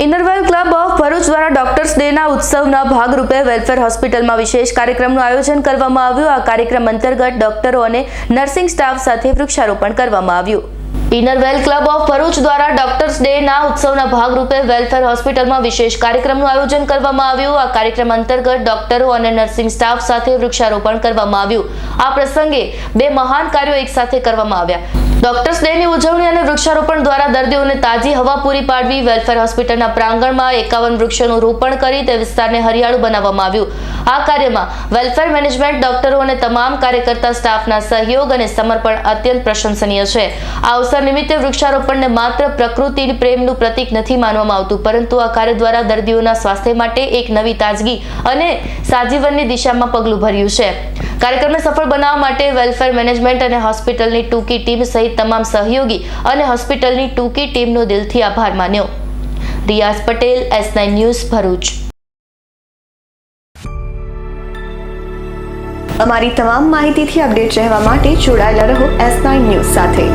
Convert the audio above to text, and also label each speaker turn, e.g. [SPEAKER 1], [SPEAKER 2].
[SPEAKER 1] Inner Wheel club of Bharuch દ્વારા doctors ડેના ઉત્સવના ભાગરૂપે વેલફેર હોસ્પિટલમાં વિશેષ કાર્યક્રમનું આયોજન કરવામાં આવ્યું. આ કાર્યક્રમ અંતર્ગત ડોક્ટરો અને નર્સિંગ સ્ટાફ સાથે વૃક્ષારોપણ કરવામાં આવ્યું. ઇનરવેલ ક્લબ ઓફ ભરૂચ દ્વારા ડોક્ટર્સ ડેના ઉત્સવના ભાગરૂપે વેલફેર હોસ્પિટલમાં વિશેષ કાર્યક્રમનું આયોજન કરવામાં આવ્યું. આ કાર્યક્રમ અંતર્ગત ડોક્ટરો અને નર્સિંગ સ્ટાફ સાથે વૃક્ષારોપણ કરવામાં આવ્યું. આ પ્રસંગે બે મહાન કાર્યો એકસાથે કરવામાં આવ્યા. ડોક્ટર્સ ડેની ઉજવણી અને વૃક્ષારોપણ દ્વારા દર્દીઓને તાજી હવા પૂરી પાડવી, વેલફેર હોસ્પિટલના પ્રાંગણમાં એકાવન વૃક્ષોનું રોપણ કરી તે વિસ્તારને હરિયાળું બનાવવામાં આવ્યું. આ કાર્યમાં વેલફેર મેનેજમેન્ટ ડોક્ટરો અને તમામ કાર્યકર્તા સ્ટાફના સહયોગ અને સમર્પણ અત્યંત પ્રશંસનીય છે. આ અવસર નિમિત્તે વૃક્ષારોપણને માત્ર પ્રકૃતિ પ્રેમનું પ્રતીક નથી માનવામાં આવતું, પરંતુ આ કાર્ય દ્વારા દર્દીઓના સ્વાસ્થ્ય માટે એક નવી તાજગી અને સાજીવનની દિશામાં પગલું ભર્યું છે. કાર્યક્રમને સફળ બનાવવા માટે વેલફેર મેનેજમેન્ટ અને હોસ્પિટલની ટૂંકી ટીમ સહિત તમામ સહયોગી અને હોસ્પિટલની ટૂંકી ટીમનો દિલથી આભાર માન્યો. Riyaz Patel, S nine news, Bharuch.
[SPEAKER 2] અમારી તમામ માહિતીથી અપડેટ રહેવા માટે જોડાયેલા રહો એસ નાઇન ન્યૂઝ સાથે.